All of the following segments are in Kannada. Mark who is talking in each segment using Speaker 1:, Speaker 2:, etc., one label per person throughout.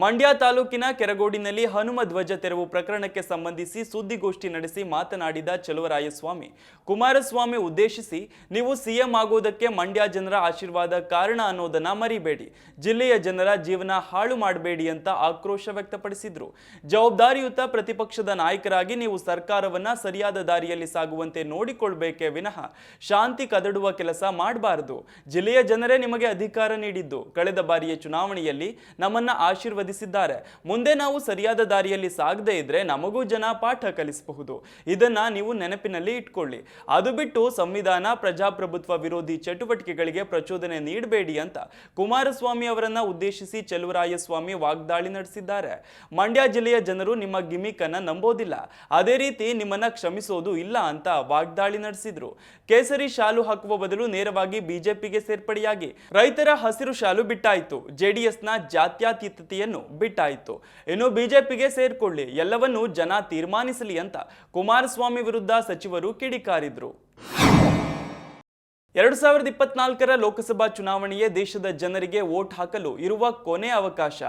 Speaker 1: ಮಂಡ್ಯ ತಾಲೂಕಿನ ಕೆರಗೋಡಿನಲ್ಲಿ ಹನುಮ ಧ್ವಜ ತೆರವು ಪ್ರಕರಣಕ್ಕೆ ಸಂಬಂಧಿಸಿ ಸುದ್ದಿಗೋಷ್ಠಿ ನಡೆಸಿ ಮಾತನಾಡಿದ ಚಲುವರಾಯಸ್ವಾಮಿ, ಕುಮಾರಸ್ವಾಮಿ ಉದ್ದೇಶಿಸಿ ನೀವು ಸಿಎಂ ಆಗುವುದಕ್ಕೆ ಮಂಡ್ಯ ಜನರ ಆಶೀರ್ವಾದ ಕಾರಣ ಅನ್ನೋದನ್ನ ಮರಿಬೇಡಿ. ಜಿಲ್ಲೆಯ ಜನರ ಜೀವನ ಹಾಳು ಮಾಡಬೇಡಿ ಅಂತ ಆಕ್ರೋಶ ವ್ಯಕ್ತಪಡಿಸಿದ್ರು. ಜವಾಬ್ದಾರಿಯುತ ಪ್ರತಿಪಕ್ಷದ ನಾಯಕರಾಗಿ ನೀವು ಸರ್ಕಾರವನ್ನ ಸರಿಯಾದ ದಾರಿಯಲ್ಲಿ ಸಾಗುವಂತೆ ನೋಡಿಕೊಳ್ಬೇಕೆ ವಿನಃ ಶಾಂತಿ ಕದಡುವ ಕೆಲಸ ಮಾಡಬಾರದು. ಜಿಲ್ಲೆಯ ಜನರೇ ನಿಮಗೆ ಅಧಿಕಾರ ನೀಡಿದ್ದು. ಕಳೆದ ಬಾರಿಯ ಚುನಾವಣೆಯಲ್ಲಿ ನಮ್ಮನ್ನ ಆಶೀರ್ವದಿಸಿದ್ದಾರೆ ಮುಂದೆ ನಾವು ಸರಿಯಾದ ದಾರಿಯಲ್ಲಿ ಸಾಗದೇ ಇದ್ರೆ ನಮಗೂ ಜನ ಪಾಠ ಕಲಿಸಬಹುದು. ಇದನ್ನ ನೀವು ನೆನಪಿನಲ್ಲಿ ಇಟ್ಕೊಳ್ಳಿ. ಅದು ಬಿಟ್ಟು ಸಂವಿಧಾನ, ಪ್ರಜಾಪ್ರಭುತ್ವ ವಿರೋಧಿ ಚಟುವಟಿಕೆಗಳಿಗೆ ಪ್ರಚೋದನೆ ನೀಡಬೇಡಿ ಅಂತ ಕುಮಾರಸ್ವಾಮಿ ಅವರನ್ನ ಉದ್ದೇಶಿಸಿ ಚೆಲುವರಾಯಸ್ವಾಮಿ ವಾಗ್ದಾಳಿ ನಡೆಸಿದ್ದಾರೆ. ಮಂಡ್ಯ ಜಿಲ್ಲೆಯ ಜನರು ನಿಮ್ಮ ಗಿಮಿಕ್ ಅನ್ನ ನಂಬೋದಿಲ್ಲ. ಅದೇ ರೀತಿ ನಿಮ್ಮನ್ನ ಕ್ಷಮಿಸೋದು ಇಲ್ಲ ಅಂತ ವಾಗ್ದಾಳಿ ನಡೆಸಿದ್ರು. ಕೇಸರಿ ಶಾಲು ಹಾಕುವ ಬದಲು ನೇರವಾಗಿ ಬಿಜೆಪಿಗೆ ಸೇರ್ಪಡೆಯಾಗಿ. ರೈತರ ಹಸಿರು ಶಾಲು ಬಿಟ್ಟಾಯಿತು. ಜೆಡಿಎಸ್ನ ಜಾತ್ಯತೀತತೆಯನ್ನು ಬಿಟ್ಟಾಯಿತು. ಇನ್ನು ಬಿಜೆಪಿಗೆ ಸೇರ್ಕೊಳ್ಳಿ ಎಲ್ಲವನ್ನೂ ಜನ ತೀರ್ಮಾನಿಸಲಿ ಅಂತ ಕುಮಾರಸ್ವಾಮಿ ವಿರುದ್ಧ ಸಚಿವರು ಕಿಡಿಕಾರಿದ್ರು. ಎರಡು ಸಾವಿರದ ಇಪ್ಪತ್ನಾಲ್ಕರ ಲೋಕಸಭಾ ಚುನಾವಣೆಯೇ ದೇಶದ ಜನರಿಗೆ ವೋಟ್ ಹಾಕಲು ಇರುವ ಕೊನೆ ಅವಕಾಶ.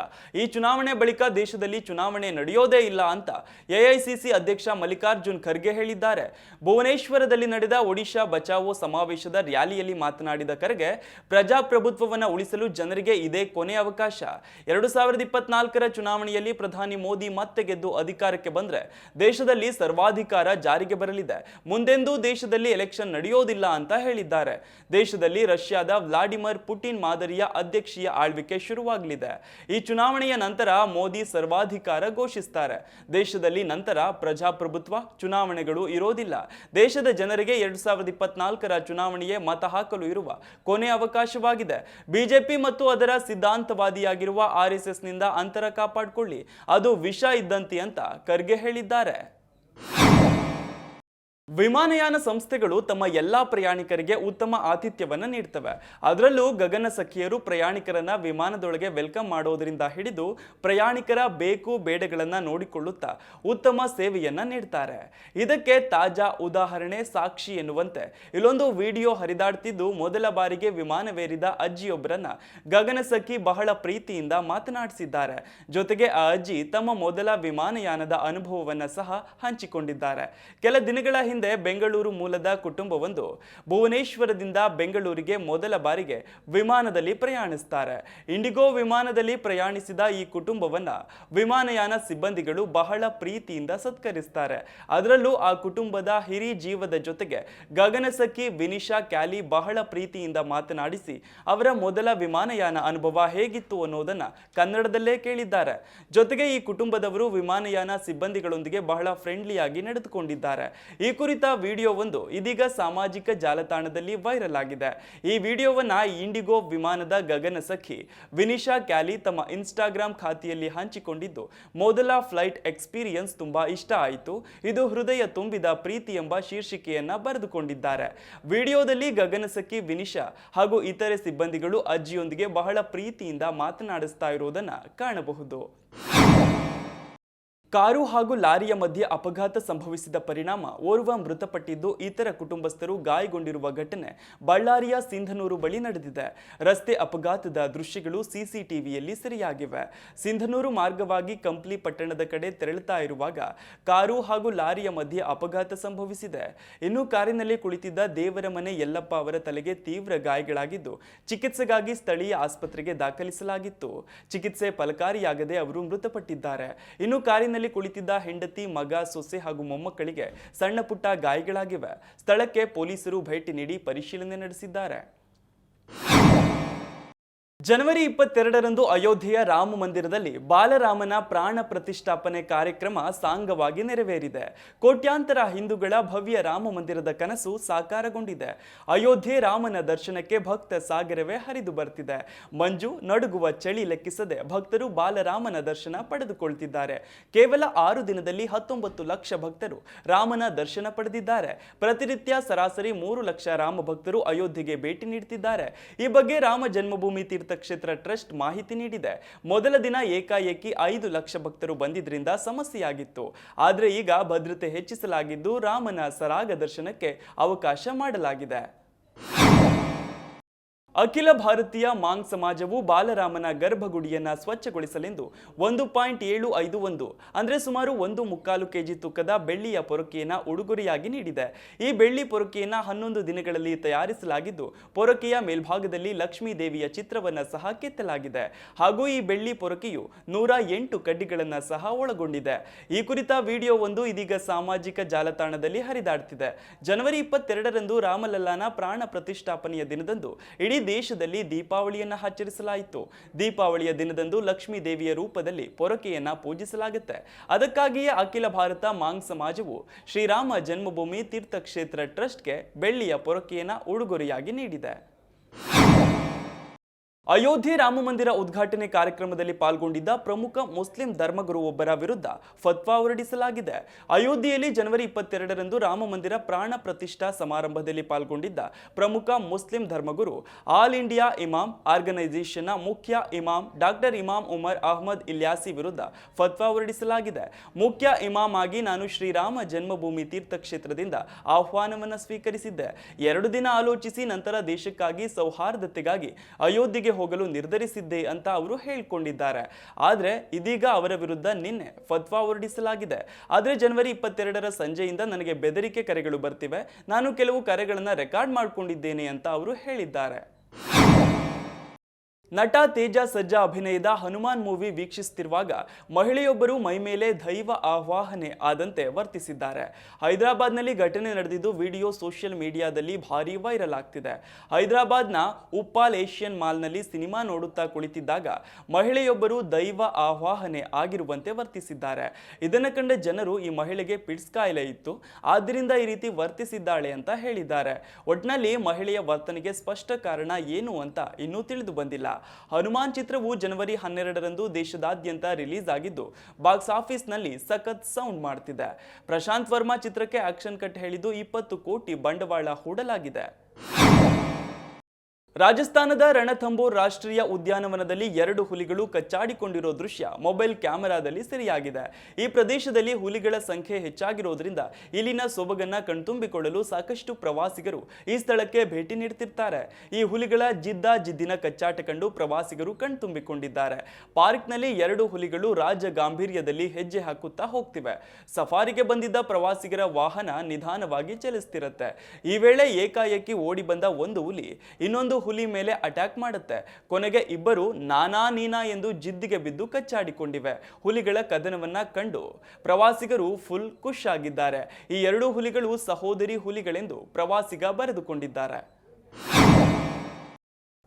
Speaker 1: ಈ ಚುನಾವಣೆ ಬಳಿಕ ದೇಶದಲ್ಲಿ ಚುನಾವಣೆ ನಡೆಯೋದೇ ಇಲ್ಲ ಅಂತ ಎಐಸಿಸಿ ಅಧ್ಯಕ್ಷ ಮಲ್ಲಿಕಾರ್ಜುನ್ ಖರ್ಗೆ ಹೇಳಿದ್ದಾರೆ. ಭುವನೇಶ್ವರದಲ್ಲಿ ನಡೆದ ಒಡಿಶಾ ಬಚಾವೋ ಸಮಾವೇಶದ ರ್ಯಾಲಿಯಲ್ಲಿ ಮಾತನಾಡಿದ ಖರ್ಗೆ, ಪ್ರಜಾಪ್ರಭುತ್ವವನ್ನು ಉಳಿಸಲು ಜನರಿಗೆ ಇದೇ ಕೊನೆ ಅವಕಾಶ. ಎರಡು ಸಾವಿರದ ಇಪ್ಪತ್ನಾಲ್ಕರ ಚುನಾವಣೆಯಲ್ಲಿ ಪ್ರಧಾನಿ ಮೋದಿ ಮತ್ತೆ ಗೆದ್ದು ಅಧಿಕಾರಕ್ಕೆ ಬಂದರೆ ದೇಶದಲ್ಲಿ ಸರ್ವಾಧಿಕಾರ ಜಾರಿಗೆ ಬರಲಿದೆ. ಮುಂದೆಂದೂ ದೇಶದಲ್ಲಿ ಎಲೆಕ್ಷನ್ ನಡೆಯೋದಿಲ್ಲ ಅಂತ ಹೇಳಿದ್ದಾರೆ. ದೇಶದಲ್ಲಿ ರಷ್ಯಾದ ವ್ಲಾಡಿಮಿರ್ ಪುಟಿನ್ ಮಾದರಿಯ ಅಧ್ಯಕ್ಷೀಯ ಆಳ್ವಿಕೆ ಶುರುವಾಗಲಿದೆ. ಈ ಚುನಾವಣೆಯ ನಂತರ ಮೋದಿ ಸರ್ವಾಧಿಕಾರ ಘೋಷಿಸ್ತಾರೆ. ದೇಶದಲ್ಲಿ ನಂತರ ಪ್ರಜಾಪ್ರಭುತ್ವ ಚುನಾವಣೆಗಳು ಇರೋದಿಲ್ಲ. ದೇಶದ ಜನರಿಗೆ ಎರಡು ಸಾವಿರದ ಇಪ್ಪತ್ನಾಲ್ಕರ ಚುನಾವಣೆಯೇ ಮತ ಹಾಕಲು ಇರುವ ಕೊನೆ ಅವಕಾಶವಾಗಿದೆ. ಬಿಜೆಪಿ ಮತ್ತು ಅದರ ಸಿದ್ಧಾಂತವಾದಿಯಾಗಿರುವ ಆರ್ ಎಸ್ ಎಸ್ನಿಂದ ಅಂತರ ಕಾಪಾಡಿಕೊಳ್ಳಿ. ಅದು ವಿಷ ಇದ್ದಂತೆ ಅಂತ ಖರ್ಗೆ ಹೇಳಿದ್ದಾರೆ. ವಿಮಾನಯಾನ ಸಂಸ್ಥೆಗಳು ತಮ್ಮ ಎಲ್ಲಾ ಪ್ರಯಾಣಿಕರಿಗೆ ಉತ್ತಮ ಆತಿಥ್ಯವನ್ನು ನೀಡ್ತವೆ. ಅದರಲ್ಲೂ ಗಗನ ಸಖಿಯರು ಪ್ರಯಾಣಿಕರನ್ನ ವಿಮಾನದೊಳಗೆ ವೆಲ್ಕಮ್ ಮಾಡೋದರಿಂದ ಹಿಡಿದು ಪ್ರಯಾಣಿಕರ ಬೇಕು ಬೇಡಗಳನ್ನು ನೋಡಿಕೊಳ್ಳುತ್ತಾ ಉತ್ತಮ ಸೇವೆಯನ್ನ ನೀಡ್ತಾರೆ. ಇದಕ್ಕೆ ತಾಜಾ ಉದಾಹರಣೆ ಸಾಕ್ಷಿ ಎನ್ನುವಂತೆ ಇಲ್ಲೊಂದು ವಿಡಿಯೋ ಹರಿದಾಡ್ತಿದ್ದು ಮೊದಲ ಬಾರಿಗೆ ವಿಮಾನವೇರಿದ ಅಜ್ಜಿಯೊಬ್ಬರನ್ನ ಗಗನ ಸಖಿ ಬಹಳ ಪ್ರೀತಿಯಿಂದ ಮಾತನಾಡಿಸಿದ್ದಾರೆ. ಜೊತೆಗೆ ಆ ಅಜ್ಜಿ ತಮ್ಮ ಮೊದಲ ವಿಮಾನಯಾನದ ಅನುಭವವನ್ನ ಸಹ ಹಂಚಿಕೊಂಡಿದ್ದಾರೆ. ಕೆಲ ದಿನಗಳ ಹಿಂದೆ ಬೆಂಗಳೂರು ಮೂಲದ ಕುಟುಂಬವೊಂದು ಭುವನೇಶ್ವರದಿಂದ ಬೆಂಗಳೂರಿಗೆ ಮೊದಲ ಬಾರಿಗೆ ವಿಮಾನದಲ್ಲಿ ಪ್ರಯಾಣಿಸ್ತಾರೆ. ಇಂಡಿಗೋ ವಿಮಾನದಲ್ಲಿ ಪ್ರಯಾಣಿಸಿದ ಈ ಕುಟುಂಬವನ್ನ ವಿಮಾನಯಾನ ಸಿಬ್ಬಂದಿಗಳು ಬಹಳ ಪ್ರೀತಿಯಿಂದ ಸತ್ಕರಿಸ್ತಾರೆ. ಅದರಲ್ಲೂ ಆ ಕುಟುಂಬದ ಹಿರಿ ಜೀವದ ಜೊತೆಗೆ ಗಗನಸಖಿ ವಿನಿಶಾ ಕ್ಯಾಲಿ ಬಹಳ ಪ್ರೀತಿಯಿಂದ ಮಾತನಾಡಿಸಿ ಅವರ ಮೊದಲ ವಿಮಾನಯಾನ ಅನುಭವ ಹೇಗಿತ್ತು ಅನ್ನೋದನ್ನ ಕನ್ನಡದಲ್ಲೇ ಕೇಳಿದ್ದಾರೆ. ಜೊತೆಗೆ ಈ ಕುಟುಂಬದವರು ವಿಮಾನಯಾನ ಸಿಬ್ಬಂದಿಗಳೊಂದಿಗೆ ಬಹಳ ಫ್ರೆಂಡ್ಲಿಯಾಗಿ ನಡೆದುಕೊಂಡಿದ್ದಾರೆ. ಈ ಕುರಿತ ವಿಡಿಯೋವೊಂದು ಇದೀಗ ಸಾಮಾಜಿಕ ಜಾಲತಾಣದಲ್ಲಿ ವೈರಲ್ ಆಗಿದೆ. ಈ ವಿಡಿಯೋವನ್ನ ಇಂಡಿಗೋ ವಿಮಾನದ ಗಗನ ಸಖಿ ವಿನಿಶಾ ಕ್ಯಾಲಿ ತಮ್ಮ ಇನ್ಸ್ಟಾಗ್ರಾಮ್ ಖಾತೆಯಲ್ಲಿ ಹಂಚಿಕೊಂಡಿದ್ದು, ಮೊದಲ ಫ್ಲೈಟ್ ಎಕ್ಸ್ಪೀರಿಯನ್ಸ್ ತುಂಬಾ ಇಷ್ಟ ಆಯಿತು. ಇದು ಹೃದಯ ತುಂಬಿದ ಪ್ರೀತಿ ಎಂಬ ಶೀರ್ಷಿಕೆಯನ್ನ ಬರೆದುಕೊಂಡಿದ್ದಾರೆ. ವಿಡಿಯೋದಲ್ಲಿ ಗಗನ ಸಖಿ ವಿನಿಶಾ ಹಾಗೂ ಇತರೆ ಸಿಬ್ಬಂದಿಗಳು ಅಜ್ಜಿಯೊಂದಿಗೆ ಬಹಳ ಪ್ರೀತಿಯಿಂದ ಮಾತನಾಡಿಸ್ತಾ ಇರುವುದನ್ನು ಕಾಣಬಹುದು. ಕಾರು ಹಾಗೂ ಲಾರಿಯ ಮಧ್ಯೆ ಅಪಘಾತ ಸಂಭವಿಸಿದ ಪರಿಣಾಮ ಓರ್ವ ಮೃತಪಟ್ಟಿದ್ದು ಇತರ ಕುಟುಂಬಸ್ಥರು ಗಾಯಗೊಂಡಿರುವ ಘಟನೆ ಬಳ್ಳಾರಿಯ ಸಿಂಧನೂರು ಬಳಿ ನಡೆದಿದೆ. ರಸ್ತೆ ಅಪಘಾತದ ದೃಶ್ಯಗಳು ಸಿಸಿಟಿವಿಯಲ್ಲಿ ಸೆರೆಯಾಗಿವೆ. ಸಿಂಧನೂರು ಮಾರ್ಗವಾಗಿ ಕಂಪ್ಲಿ ಪಟ್ಟಣದ ಕಡೆ ತೆರಳುತ್ತಾ ಇರುವಾಗ ಕಾರು ಹಾಗೂ ಲಾರಿಯ ಮಧ್ಯೆ ಅಪಘಾತ ಸಂಭವಿಸಿದೆ. ಇನ್ನು ಕಾರಿನಲ್ಲಿ ಕುಳಿತಿದ್ದ ದೇವರಮನೆ ಯಲ್ಲಪ್ಪ ಅವರ ತಲೆಗೆ ತೀವ್ರ ಗಾಯಗಳಾಗಿದ್ದು, ಚಿಕಿತ್ಸೆಗಾಗಿ ಸ್ಥಳೀಯ ಆಸ್ಪತ್ರೆಗೆ ದಾಖಲಿಸಲಾಗಿತ್ತು. ಚಿಕಿತ್ಸೆ ಫಲಕಾರಿಯಾಗದೆ ಅವರು ಮೃತಪಟ್ಟಿದ್ದಾರೆ. ಇನ್ನು ಕಾರಿನಲ್ಲಿ ಕುಳಿತಿದ್ದ ಹೆಂಡತಿ, ಮಗ, ಸೊಸೆ ಹಾಗೂ ಮೊಮ್ಮಕ್ಕಳಿಗೆ ಸಣ್ಣ ಪುಟ್ಟ ಗಾಯಗಳಾಗಿವೆ. ಸ್ಥಳಕ್ಕೆ ಪೊಲೀಸರು ಭೇಟಿ ನೀಡಿ ಪರಿಶೀಲನೆ ನಡೆಸಿದ್ದಾರೆ. ಜನವರಿ ಇಪ್ಪತ್ತೆರಡರಂದು ಅಯೋಧ್ಯೆಯ ರಾಮ ಮಂದಿರದಲ್ಲಿ ಬಾಲರಾಮನ ಪ್ರಾಣ ಪ್ರತಿಷ್ಠಾಪನೆ ಕಾರ್ಯಕ್ರಮ ಸಾಂಗವಾಗಿ ನೆರವೇರಿದೆ. ಕೋಟ್ಯಾಂತರ ಹಿಂದೂಗಳ ಭವ್ಯ ರಾಮ ಮಂದಿರದ ಕನಸು ಸಾಕಾರಗೊಂಡಿದೆ. ಅಯೋಧ್ಯೆ ರಾಮನ ದರ್ಶನಕ್ಕೆ ಭಕ್ತ ಸಾಗರವೇ ಹರಿದು ಬರ್ತಿದೆ. ಮಂಜು ನಡುಗುವ ಚಳಿ ಲೆಕ್ಕಿಸದೆ ಭಕ್ತರು ಬಾಲರಾಮನ ದರ್ಶನ ಪಡೆದುಕೊಳ್ತಿದ್ದಾರೆ. ಕೇವಲ ಆರು ದಿನದಲ್ಲಿ ಹತ್ತೊಂಬತ್ತು ಲಕ್ಷ ಭಕ್ತರು ರಾಮನ ದರ್ಶನ ಪಡೆದಿದ್ದಾರೆ. ಪ್ರತಿನಿತ್ಯ ಸರಾಸರಿ ಮೂರು ಲಕ್ಷ ರಾಮ ಭಕ್ತರು ಅಯೋಧ್ಯೆಗೆ ಭೇಟಿ ನೀಡುತ್ತಿದ್ದಾರೆ ಈ ಬಗ್ಗೆ ರಾಮ ಜನ್ಮಭೂಮಿ ತೀರ್ಥ ಕ್ಷೇತ್ರ ಟ್ರಸ್ಟ್ ಮಾಹಿತಿ ನೀಡಿದೆ. ಮೊದಲ ದಿನ ಏಕಾಏಕಿ ಐದು ಲಕ್ಷ ಭಕ್ತರು ಬಂದಿದ್ದರಿಂದ ಸಮಸ್ಯೆಯಾಗಿತ್ತು. ಆದರೆ ಈಗ ಭದ್ರತೆ ಹೆಚ್ಚಿಸಲಾಗಿದ್ದು ರಾಮನ ಸರಾಗ ದರ್ಶನಕ್ಕೆ ಅವಕಾಶ ಮಾಡಲಾಗಿದೆ. ಅಖಿಲ ಭಾರತೀಯ ಮಾಂಗ್ ಸಮಾಜವು ಬಾಲರಾಮನ ಗರ್ಭಗುಡಿಯನ್ನ ಸ್ವಚ್ಛಗೊಳಿಸಲೆಂದು ಒಂದು ಪಾಯಿಂಟ್ ಏಳು ಐದು ಒಂದು, ಅಂದರೆ ಸುಮಾರು ಒಂದು ಮುಕ್ಕಾಲು ಕೆಜಿ ತೂಕದ ಬೆಳ್ಳಿಯ ಪೊರಕೆಯನ್ನ ಉಡುಗೊರೆಯಾಗಿ ನೀಡಿದೆ. ಈ ಬೆಳ್ಳಿ ಪೊರಕೆಯನ್ನು ಹನ್ನೊಂದು ದಿನಗಳಲ್ಲಿ ತಯಾರಿಸಲಾಗಿದ್ದು, ಪೊರಕೆಯ ಮೇಲ್ಭಾಗದಲ್ಲಿ ಲಕ್ಷ್ಮೀ ದೇವಿಯ ಚಿತ್ರವನ್ನ ಸಹ ಕೆತ್ತಲಾಗಿದೆ. ಹಾಗೂ ಈ ಬೆಳ್ಳಿ ಪೊರಕೆಯು ನೂರ ಎಂಟು ಕಡ್ಡಿಗಳನ್ನು ಸಹ ಒಳಗೊಂಡಿದೆ. ಈ ಕುರಿತ ವಿಡಿಯೋ ಒಂದು ಇದೀಗ ಸಾಮಾಜಿಕ ಜಾಲತಾಣದಲ್ಲಿ ಹರಿದಾಡ್ತಿದೆ. ಜನವರಿ ಇಪ್ಪತ್ತೆರಡರಂದು ರಾಮಲಲ್ಲಾನ ಪ್ರಾಣ ಪ್ರತಿಷ್ಠಾಪನೆಯ ದಿನದಂದು, ಇಡೀ ದೇಶದಲ್ಲಿ ದೀಪಾವಳಿಯನ್ನು ಆಚರಿಸಲಾಯಿತು. ದೀಪಾವಳಿಯ ದಿನದಂದು ಲಕ್ಷ್ಮೀ ದೇವಿಯ ರೂಪದಲ್ಲಿ ಪೊರಕೆಯನ್ನ ಪೂಜಿಸಲಾಗುತ್ತೆ. ಅದಕ್ಕಾಗಿಯೇ ಅಖಿಲ ಭಾರತ ಮಾಂಗ್ ಸಮಾಜವು ಶ್ರೀರಾಮ ಜನ್ಮಭೂಮಿ ತೀರ್ಥಕ್ಷೇತ್ರ ಟ್ರಸ್ಟ್ಗೆ ಬೆಳ್ಳಿಯ ಪೊರಕೆಯನ್ನ ಉಡುಗೊರೆಯಾಗಿ ನೀಡಿದೆ. ಅಯೋಧ್ಯೆ ರಾಮ ಮಂದಿರ ಉದ್ಘಾಟನೆ ಕಾರ್ಯಕ್ರಮದಲ್ಲಿ ಪಾಲ್ಗೊಂಡಿದ್ದ ಪ್ರಮುಖ ಮುಸ್ಲಿಂ ಧರ್ಮಗುರು ಒಬ್ಬರ ವಿರುದ್ಧ ಫತ್ವಾ ಹೊರಡಿಸಲಾಗಿದೆ. ಅಯೋಧ್ಯೆಯಲ್ಲಿ ಜನವರಿ ಇಪ್ಪತ್ತೆರಡರಂದು ರಾಮ ಮಂದಿರ ಪ್ರಾಣ ಪ್ರತಿಷ್ಠಾ ಸಮಾರಂಭದಲ್ಲಿ ಪಾಲ್ಗೊಂಡಿದ್ದ ಪ್ರಮುಖ ಮುಸ್ಲಿಂ ಧರ್ಮಗುರು, ಆಲ್ ಇಂಡಿಯಾ ಇಮಾಮ್ ಆರ್ಗನೈಸೇಷನ್ನ ಮುಖ್ಯ ಇಮಾಮ್ ಡಾಕ್ಟರ್ ಇಮಾಮ್ ಉಮರ್ ಅಹ್ಮದ್ ಇಲ್ಯಾಸಿ ವಿರುದ್ಧ ಫತ್ವಾ ಹೊರಡಿಸಲಾಗಿದೆ. ಮುಖ್ಯ ಇಮಾಮ್ ಆಗಿ ನಾನು ಶ್ರೀರಾಮ ಜನ್ಮಭೂಮಿ ತೀರ್ಥಕ್ಷೇತ್ರದಿಂದ ಆಹ್ವಾನವನ್ನು ಸ್ವೀಕರಿಸಿದ್ದೆ. ಎರಡು ದಿನ ಆಲೋಚಿಸಿ ನಂತರ ದೇಶಕ್ಕಾಗಿ ಸೌಹಾರ್ದತೆಗಾಗಿ ಅಯೋಧ್ಯೆಗೆ ಹೋಗಲು ನಿರ್ಧರಿಸಿದ್ದೆ ಅಂತ ಅವರು ಹೇಳಿಕೊಂಡಿದ್ದಾರೆ. ಆದರೆ ಇದೀಗ ಅವರ ವಿರುದ್ಧ ನಿನ್ನೆ ಫತ್ವಾ ಹೊರಡಿಸಲಾಗಿದೆ. ಆದರೆ ಜನವರಿ ಇಪ್ಪತ್ತೆರಡರ ಸಂಜೆಯಿಂದ ನನಗೆ ಬೆದರಿಕೆ ಕರೆಗಳು ಬರ್ತಿವೆ. ನಾನು ಕೆಲವು ಕರೆಗಳನ್ನು ರೆಕಾರ್ಡ್ ಮಾಡಿಕೊಂಡಿದ್ದೇನೆ ಅಂತ ಅವರು ಹೇಳಿದ್ದಾರೆ. ನಟ ತೇಜ ಸಜ್ಜಾ ಅಭಿನಯದ ಹನುಮಾನ್ ಮೂವಿ ವೀಕ್ಷಿಸುತ್ತಿರುವಾಗ ಮಹಿಳೆಯೊಬ್ಬರು ಮೈಮೇಲೆ ದೈವ ಆವಾಹನೆ ಆದಂತೆ ವರ್ತಿಸಿದ್ದಾರೆ. ಹೈದರಾಬಾದ್ನಲ್ಲಿ ಘಟನೆ ನಡೆದಿದ್ದು ವಿಡಿಯೋ ಸೋಷಿಯಲ್ ಮೀಡಿಯಾದಲ್ಲಿ ಭಾರಿ ವೈರಲ್ ಆಗ್ತಿದೆ. ಹೈದರಾಬಾದ್ನ ಉಪ್ಪಾಲ್ ಏಷ್ಯನ್ ಮಾಲ್ನಲ್ಲಿ ಸಿನಿಮಾ ನೋಡುತ್ತಾ ಕುಳಿತಿದ್ದಾಗ ಮಹಿಳೆಯೊಬ್ಬರು ದೈವ ಆವಾಹನೆ ಆಗಿರುವಂತೆ ವರ್ತಿಸಿದ್ದಾರೆ. ಇದನ್ನು ಕಂಡ ಜನರು ಈ ಮಹಿಳೆಗೆ ಪಿಟ್ಸ್ ಕಾಯಿಲೆ ಇತ್ತು. ಆದ್ದರಿಂದ ಈ ರೀತಿ ವರ್ತಿಸಿದ್ದಾಳೆ ಅಂತ ಹೇಳಿದ್ದಾರೆ. ಒಟ್ನಲ್ಲಿ ಮಹಿಳೆಯ ವರ್ತನೆಗೆ ಸ್ಪಷ್ಟ ಕಾರಣ ಏನು ಅಂತ ಇನ್ನೂ ತಿಳಿದು ಬಂದಿಲ್ಲ. ಹನುಮಾನ್ ಚಿತ್ರವು ಜನವರಿ ಹನ್ನೆರಡರಂದು ದೇಶದಾದ್ಯಂತ ರಿಲೀಸ್ ಆಗಿದ್ದು, ಬಾಕ್ಸ್ ಆಫೀಸ್ನಲ್ಲಿ ಸಖತ್ ಸೌಂಡ್ ಮಾಡ್ತಿದೆ. ಪ್ರಶಾಂತ್ ವರ್ಮಾ ಚಿತ್ರಕ್ಕೆ ಆಕ್ಷನ್ ಕಟ್ ಹೇಳಿದ್ದು ಇಪ್ಪತ್ತು ಕೋಟಿ ಬಂಡವಾಳ ಹೂಡಲಾಗಿದೆ. ರಾಜಸ್ಥಾನದ ರಣಥಂಬೋರ್ ರಾಷ್ಟ್ರೀಯ ಉದ್ಯಾನವನದಲ್ಲಿ ಎರಡು ಹುಲಿಗಳು ಕಚ್ಚಾಡಿಕೊಂಡಿರೋ ದೃಶ್ಯ ಮೊಬೈಲ್ ಕ್ಯಾಮೆರಾದಲ್ಲಿ ಸೆರೆಯಾಗಿದೆ. ಈ ಪ್ರದೇಶದಲ್ಲಿ ಹುಲಿಗಳ ಸಂಖ್ಯೆ ಹೆಚ್ಚಾಗಿರೋದ್ರಿಂದ ಇಲ್ಲಿನ ಸೊಬಗನ್ನ ಕಣ್ತುಂಬಿಕೊಳ್ಳಲು ಸಾಕಷ್ಟು ಪ್ರವಾಸಿಗರು ಈ ಸ್ಥಳಕ್ಕೆ ಭೇಟಿ ನೀಡ್ತಿರ್ತಾರೆ. ಈ ಹುಲಿಗಳ ಜಿದ್ದ ಜಿದ್ದಿನ ಕಚ್ಚಾಟ ಕಂಡು ಪ್ರವಾಸಿಗರು ಕಣ್ತುಂಬಿಕೊಂಡಿದ್ದಾರೆ. ಪಾರ್ಕ್ನಲ್ಲಿ ಎರಡು ಹುಲಿಗಳು ರಾಜ ಗಾಂಭೀರ್ಯದಲ್ಲಿ ಹೆಜ್ಜೆ ಹಾಕುತ್ತಾ ಹೋಗ್ತಿವೆ. ಸಫಾರಿಗೆ ಬಂದಿದ್ದ ಪ್ರವಾಸಿಗರ ವಾಹನ ನಿಧಾನವಾಗಿ ಚಲಿಸ್ತಿರುತ್ತೆ. ಈ ವೇಳೆ ಏಕಾಏಕಿ ಓಡಿ ಬಂದ ಒಂದು ಹುಲಿ ಇನ್ನೊಂದು ಹುಲಿ ಮೇಲೆ ಅಟ್ಯಾಕ್ ಮಾಡುತ್ತೆ. ಕೊನೆಗೆ ಇಬ್ಬರು ನಾನಾ ನೀನಾ ಎಂದು ಜಿದ್ದಿಗೆ ಬಿದ್ದು ಕಚ್ಚಾಡಿಕೊಂಡಿವೆ. ಹುಲಿಗಳ ಕದನವನ್ನ ಕಂಡು ಪ್ರವಾಸಿಗರು ಫುಲ್ ಖುಷ್ ಆಗಿದ್ದಾರೆ. ಈ ಎರಡೂ ಹುಲಿಗಳು ಸಹೋದರಿ ಹುಲಿಗಳೆಂದು ಪ್ರವಾಸಿಗ ಬರೆದುಕೊಂಡಿದ್ದಾರೆ.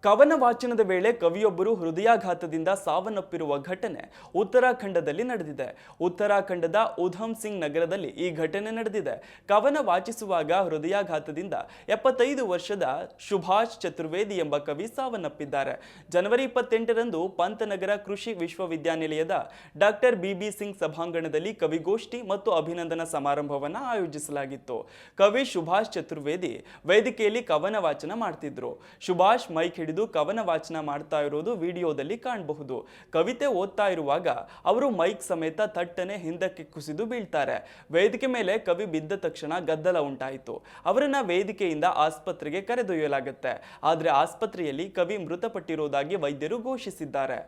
Speaker 1: ಕವನ ವಾಚನದ ವೇಳೆ ಕವಿಯೊಬ್ಬರು ಹೃದಯಾಘಾತದಿಂದ ಸಾವನ್ನಪ್ಪಿರುವ ಘಟನೆ ಉತ್ತರಾಖಂಡದಲ್ಲಿ ನಡೆದಿದೆ. ಉತ್ತರಾಖಂಡದ ಉಧಮ್ ಸಿಂಗ್ ನಗರದಲ್ಲಿ ಈ ಘಟನೆ ನಡೆದಿದೆ. ಕವನ ವಾಚಿಸುವಾಗ ಹೃದಯಾಘಾತದಿಂದ ಎಪ್ಪತ್ತೈದು ವರ್ಷದ ಸುಭಾಷ್ ಚತುರ್ವೇದಿ ಎಂಬ ಕವಿ ಸಾವನ್ನಪ್ಪಿದ್ದಾರೆ. ಜನವರಿ ಇಪ್ಪತ್ತೆಂಟರಂದು ಪಂತನಗರ ಕೃಷಿ ವಿಶ್ವವಿದ್ಯಾನಿಲಯದ ಡಾಕ್ಟರ್ ಬಿಬಿ ಸಿಂಗ್ ಸಭಾಂಗಣದಲ್ಲಿ ಕವಿಗೋಷ್ಠಿ ಮತ್ತು ಅಭಿನಂದನಾ ಸಮಾರಂಭವನ್ನು ಆಯೋಜಿಸಲಾಗಿತ್ತು. ಕವಿ ಸುಭಾಷ್ ಚತುರ್ವೇದಿ ವೇದಿಕೆಯಲ್ಲಿ ಕವನ ವಾಚನ ಮಾಡ್ತಿದ್ರು. ಸುಭಾಷ್ ಮೈಕ್ ಹಿಡಿದು ಕವನ ವಾಚನ ಮಾಡ್ತಾ ಇರೋದು ವಿಡಿಯೋದಲ್ಲಿ ಕಾಣಬಹುದು. ಕವಿತೆ ಓದ್ತಾ ಇರುವಾಗ ಅವರು ಮೈಕ್ ಸಮೇತ ತಟ್ಟನೆ ಹಿಂದಕ್ಕೆ ಕುಸಿದು ಬೀಳ್ತಾರೆ. ವೇದಿಕೆ ಮೇಲೆ ಕವಿ ಬಿದ್ದ ತಕ್ಷಣ ಗದ್ದಲ ಉಂಟಾಯಿತು. ಅವರನ್ನ ವೇದಿಕೆಯಿಂದ ಆಸ್ಪತ್ರೆಗೆ ಕರೆದೊಯ್ಯಲಾಗುತ್ತೆ. ಆದರೆ ಆಸ್ಪತ್ರೆಯಲ್ಲಿ ಕವಿ ಮೃತಪಟ್ಟಿರುವುದಾಗಿ ವೈದ್ಯರು ಘೋಷಿಸಿದ್ದಾರೆ.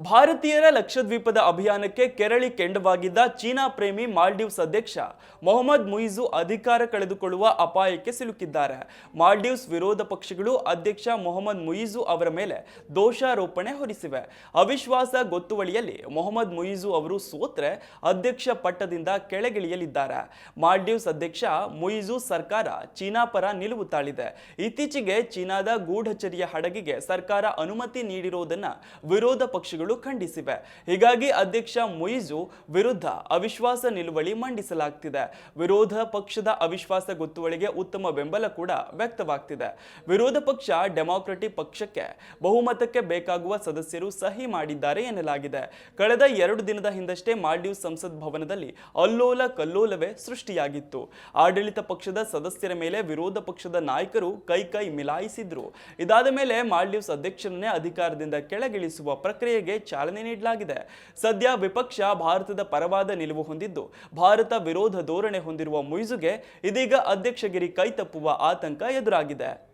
Speaker 1: ಭಾರತೀಯರ ಲಕ್ಷದ್ವೀಪದ ಅಭಿಯಾನಕ್ಕೆ ಕೆರಳಿ ಕೆಂಡವಾಗಿದ್ದ ಚೀನಾ ಪ್ರೇಮಿ ಮಾಲ್ಡೀವ್ಸ್ ಅಧ್ಯಕ್ಷ ಮೊಹಮ್ಮದ್ ಮುಯಿಜು ಅಧಿಕಾರ ಕಳೆದುಕೊಳ್ಳುವ ಅಪಾಯಕ್ಕೆ ಸಿಲುಕಿದ್ದಾರೆ. ಮಾಲ್ಡೀವ್ಸ್ ವಿರೋಧ ಪಕ್ಷಗಳು ಅಧ್ಯಕ್ಷ ಮೊಹಮ್ಮದ್ ಮುಯಿಜು ಅವರ ಮೇಲೆ ದೋಷಾರೋಪಣೆ ಹೊರಿಸಿವೆ. ಅವಿಶ್ವಾಸ ಗೊತ್ತುವಳಿಯಲ್ಲಿ ಮೊಹಮ್ಮದ್ ಮುಯಿಜು ಅವರು ಸೋತ್ರೆ ಅಧ್ಯಕ್ಷ ಪಟ್ಟದಿಂದ ಕೆಳಗಿಳಿಯಲಿದ್ದಾರೆ. ಮಾಲ್ಡೀವ್ಸ್ ಅಧ್ಯಕ್ಷ ಮುಯಿಜು ಸರ್ಕಾರ ಚೀನಾ ಪರ ನಿಲುವು ತಾಳಿದೆ. ಇತ್ತೀಚೆಗೆ ಚೀನಾದ ಗೂಢಚರ್ಯ ಹಡಗಿಗೆ ಸರ್ಕಾರ ಅನುಮತಿ ನೀಡಿರುವುದನ್ನು ವಿರೋಧ ಪಕ್ಷಗಳು ಖಂಡಿಸಿವೆ. ಹೀಗಾಗಿ ಅಧ್ಯಕ್ಷ ಮುಯಿಜು ವಿರುದ್ಧ ಅವಿಶ್ವಾಸ ನಿಲುವಳಿ ಮಂಡಿಸಲಾಗ್ತಿದೆ. ವಿರೋಧ ಪಕ್ಷದ ಅವಿಶ್ವಾಸ ಗೊತ್ತುವಳಿಗೆ ಉತ್ತಮ ಬೆಂಬಲ ಕೂಡ ವ್ಯಕ್ತವಾಗ್ತಿದೆ. ವಿರೋಧ ಪಕ್ಷ ಡೆಮಾಕ್ರೆಟಿಕ್ ಪಕ್ಷಕ್ಕೆ ಬಹುಮತಕ್ಕೆ ಬೇಕಾಗುವ ಸದಸ್ಯರು ಸಹಿ ಮಾಡಿದ್ದಾರೆ ಎನ್ನಲಾಗಿದೆ. ಕಳೆದ ಎರಡು ದಿನದ ಹಿಂದಷ್ಟೇ ಮಾಲ್ಡೀವ್ಸ್ ಸಂಸತ್ ಭವನದಲ್ಲಿ ಅಲ್ಲೋಲ ಕಲ್ಲೋಲವೇ ಸೃಷ್ಟಿಯಾಗಿತ್ತು. ಆಡಳಿತ ಪಕ್ಷದ ಸದಸ್ಯರ ಮೇಲೆ ವಿರೋಧ ಪಕ್ಷದ ನಾಯಕರು ಕೈ ಕೈ ಮಿಲಾಯಿಸಿದ್ರು. ಇದಾದ ಮೇಲೆ ಮಾಲ್ಡೀವ್ಸ್ ಅಧ್ಯಕ್ಷರನ್ನೇ ಅಧಿಕಾರದಿಂದ ಕೆಳಗಿಳಿಸುವ ಪ್ರಕ್ರಿಯೆಗೆ ಚಾಲನೆ ನೀಡಲಾಗಿದೆ. ಸದ್ಯ ವಿಪಕ್ಷ ಭಾರತದ ಪರವಾದ ನಿಲುವು ಹೊಂದಿದ್ದು, ಭಾರತ ವಿರೋಧ ಧೋರಣೆ ಹೊಂದಿರುವ ಮುಯ್ಜುಗೆ ಇದೀಗ ಅಧ್ಯಕ್ಷಗಿರಿ ಕೈತಪ್ಪುವ ಆತಂಕ ಎದುರಾಗಿದೆ.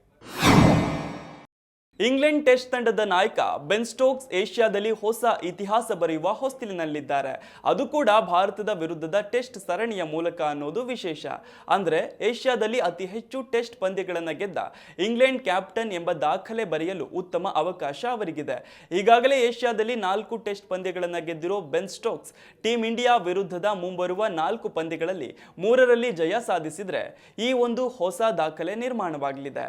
Speaker 1: ಇಂಗ್ಲೆಂಡ್ ಟೆಸ್ಟ್ ತಂಡದ ನಾಯಕ ಬೆನ್ ಸ್ಟೋಕ್ಸ್ ಏಷ್ಯಾದಲ್ಲಿ ಹೊಸ ಇತಿಹಾಸ ಬರೆಯುವ ಹೊಸ್ತಿಲಿನಲ್ಲಿದ್ದಾರೆ. ಅದು ಕೂಡ ಭಾರತದ ವಿರುದ್ಧದ ಟೆಸ್ಟ್ ಸರಣಿಯ ಮೂಲಕ ಅನ್ನೋದು ವಿಶೇಷ. ಅಂದರೆ ಏಷ್ಯಾದಲ್ಲಿ ಅತಿ ಹೆಚ್ಚು ಟೆಸ್ಟ್ ಪಂದ್ಯಗಳನ್ನು ಗೆದ್ದ ಇಂಗ್ಲೆಂಡ್ ಕ್ಯಾಪ್ಟನ್ ಎಂಬ ದಾಖಲೆ ಬರೆಯಲು ಉತ್ತಮ ಅವಕಾಶ ಅವರಿಗಿದೆ. ಈಗಾಗಲೇ ಏಷ್ಯಾದಲ್ಲಿ ನಾಲ್ಕು ಟೆಸ್ಟ್ ಪಂದ್ಯಗಳನ್ನು ಗೆದ್ದಿರೋ ಬೆನ್ ಸ್ಟೋಕ್ಸ್ ಟೀಂ ಇಂಡಿಯಾ ವಿರುದ್ಧದ ಮುಂಬರುವ ನಾಲ್ಕು ಪಂದ್ಯಗಳಲ್ಲಿ ಮೂರರಲ್ಲಿ ಜಯ ಸಾಧಿಸಿದರೆ ಈ ಒಂದು ಹೊಸ ದಾಖಲೆ ನಿರ್ಮಾಣವಾಗಲಿದೆ.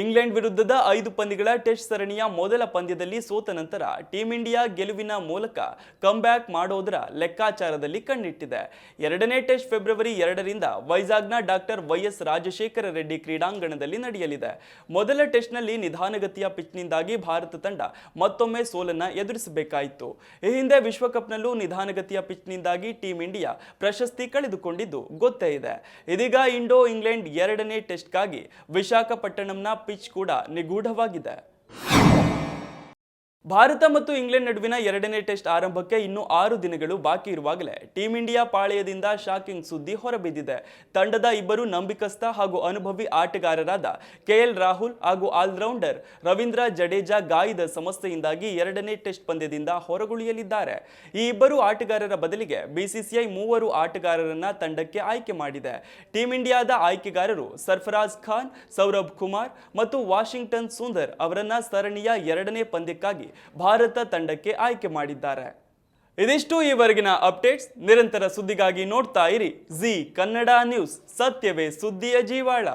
Speaker 1: ಇಂಗ್ಲೆಂಡ್ ವಿರುದ್ಧದ ಐದು ಪಂದ್ಯಗಳ ಟೆಸ್ಟ್ ಸರಣಿಯ ಮೊದಲ ಪಂದ್ಯದಲ್ಲಿ ಸೋತ ನಂತರ ಟೀಂ ಇಂಡಿಯಾ ಗೆಲುವಿನ ಮೂಲಕ ಕಂಬ್ಯಾಕ್ ಮಾಡೋದರ ಲೆಕ್ಕಾಚಾರದಲ್ಲಿ ಕಣ್ಣಿಟ್ಟಿದೆ. ಎರಡನೇ ಟೆಸ್ಟ್ ಫೆಬ್ರವರಿ ಎರಡರಿಂದ ವೈಜಾಗ್ನ ಡಾಕ್ಟರ್ ವೈಎಸ್ ರಾಜಶೇಖರ ರೆಡ್ಡಿ ಕ್ರೀಡಾಂಗಣದಲ್ಲಿ ನಡೆಯಲಿದೆ. ಮೊದಲ ಟೆಸ್ಟ್ನಲ್ಲಿ ನಿಧಾನಗತಿಯ ಪಿಚ್ನಿಂದಾಗಿ ಭಾರತ ತಂಡ ಮತ್ತೊಮ್ಮೆ ಸೋಲನ್ನ ಎದುರಿಸಬೇಕಾಯಿತು. ಈ ಹಿಂದೆ ವಿಶ್ವಕಪ್ನಲ್ಲೂ ನಿಧಾನಗತಿಯ ಪಿಚ್ನಿಂದಾಗಿ ಟೀಂ ಇಂಡಿಯಾ ಪ್ರಶಸ್ತಿ ಕಳೆದುಕೊಂಡಿದ್ದು ಗೊತ್ತೇ ಇದೆ. ಇದೀಗ ಇಂಡೋ ಇಂಗ್ಲೆಂಡ್ ಎರಡನೇ ಟೆಸ್ಟ್ಗಾಗಿ ವಿಶಾಖಪಟ್ಟಣಂನ ಪಿಚ್ ಕೂಡ ನಿಗೂಢವಾಗಿದೆ. ಭಾರತ ಮತ್ತು ಇಂಗ್ಲೆಂಡ್ ನಡುವಿನ ಎರಡನೇ ಟೆಸ್ಟ್ ಆರಂಭಕ್ಕೆ ಇನ್ನು ಆರು ದಿನಗಳು ಬಾಕಿ ಇರುವಾಗಲೇ ಟೀಂ ಇಂಡಿಯಾ ಪಾಳೆಯದಿಂದ ಶಾಕಿಂಗ್ ಸುದ್ದಿ ಹೊರಬಿದ್ದಿದೆ. ತಂಡದ ಇಬ್ಬರು ನಂಬಿಕಸ್ಥ ಹಾಗೂ ಅನುಭವಿ ಆಟಗಾರರಾದ ಕೆಎಲ್ ರಾಹುಲ್ ಹಾಗೂ ಆಲ್ರೌಂಡರ್ ರವೀಂದ್ರ ಜಡೇಜಾ ಗಾಯದ ಸಮಸ್ಯೆಯಿಂದಾಗಿ ಎರಡನೇ ಟೆಸ್ಟ್ ಪಂದ್ಯದಿಂದ ಹೊರಗುಳಿಯಲಿದ್ದಾರೆ. ಈ ಇಬ್ಬರು ಆಟಗಾರರ ಬದಲಿಗೆ ಬಿಸಿಸಿಐ ಮೂವರು ಆಟಗಾರರನ್ನ ತಂಡಕ್ಕೆ ಆಯ್ಕೆ ಮಾಡಿದೆ. ಟೀಂ ಇಂಡಿಯಾದ ಆಯ್ಕೆಗಾರರು ಸರ್ಫರಾಜ್ ಖಾನ್, ಸೌರಭ್ ಕುಮಾರ್ ಮತ್ತು ವಾಷಿಂಗ್ಟನ್ ಸುಂದರ್ ಅವರನ್ನ ಸರಣಿಯ ಎರಡನೇ ಪಂದ್ಯಕ್ಕಾಗಿ ಭಾರತ ತಂಡಕ್ಕೆ ಆಯ್ಕೆ ಮಾಡಿದ್ದಾರೆ. ಇದಿಷ್ಟು ಈವರೆಗಿನ ಅಪ್ಡೇಟ್ಸ್. ನಿರಂತರ ಸುದ್ದಿಗಾಗಿ ನೋಡ್ತಾ ಇರಿ. ಜಿ ಕನ್ನಡ ನ್ಯೂಸ್. ಸತ್ಯವೇ ಸುದ್ದಿಯ ಜೀವಾಳ.